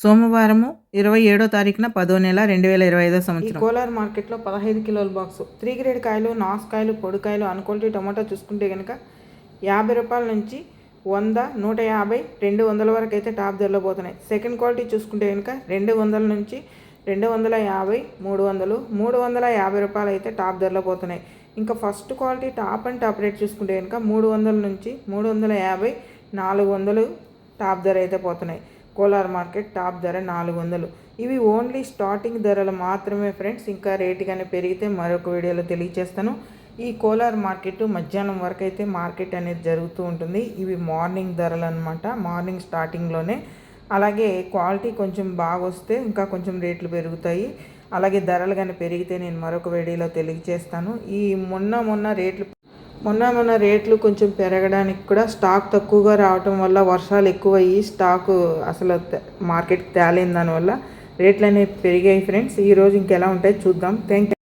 సోమవారము ఇరవై ఏడో తారీఖున పదో నెల రెండు వేల ఇరవై ఐదో సంవత్సరం. కోలార్ మార్కెట్లో పదహైదు కిలోల బాక్స్ త్రీ గ్రేడ్ కాయలు నాసుకాయలు పొడికాయలు అన్క్వాలిటీ టమాటా చూసుకుంటే కనుక యాభై రూపాయల నుంచి వంద నూట యాభై రెండు వందల వరకు అయితే టాప్ ధరలో పోతున్నాయి. సెకండ్ క్వాలిటీ చూసుకుంటే కనుక రెండు వందల నుంచి రెండు వందల యాభై మూడు వందలు మూడు వందల యాభై రూపాయలు అయితే టాప్ ధరలో పోతున్నాయి. ఇంకా first quality top and top rate చూసుకుంటే కనుక మూడు వందల నుంచి మూడు వందల యాభై నాలుగు వందలు టాప్ ధర అయితే పోతున్నాయి. కోలార్ మార్కెట్ టాప్ ధర నాలుగు వందలు. ఇవి ఓన్లీ స్టార్టింగ్ ధరలు మాత్రమే ఫ్రెండ్స్. ఇంకా రేటు కానీ పెరిగితే మరొక వీడియోలో తెలియజేస్తాను. ఈ కోలార్ మార్కెట్ మధ్యాహ్నం వరకు అయితే మార్కెట్ అనేది జరుగుతూ ఉంటుంది. ఇవి మార్నింగ్ ధరలు అనమాట మార్నింగ్ స్టార్టింగ్లోనే అలాగే క్వాలిటీ కొంచెం బాగా వస్తే ఇంకా కొంచెం రేట్లు పెరుగుతాయి. అలాగే ధరలు కానీ పెరిగితే నేను మరొక వీడియోలో తెలియజేస్తాను. ఈ మొన్న మొన్న రేట్లు మొన్న మొన్న రేట్లు కొంచెం పెరగడానికి కూడా స్టాక్ తక్కువగా రావటం వల్ల వర్షాలు ఎక్కువయ్యి స్టాక్ అసలు మార్కెట్ మార్కెట్కి తేలేని దానివల్ల రేట్లు అనేవి పెరిగాయి ఫ్రెండ్స్. ఈరోజు ఇంకెలా ఉంటాయి చూద్దాం. Thank you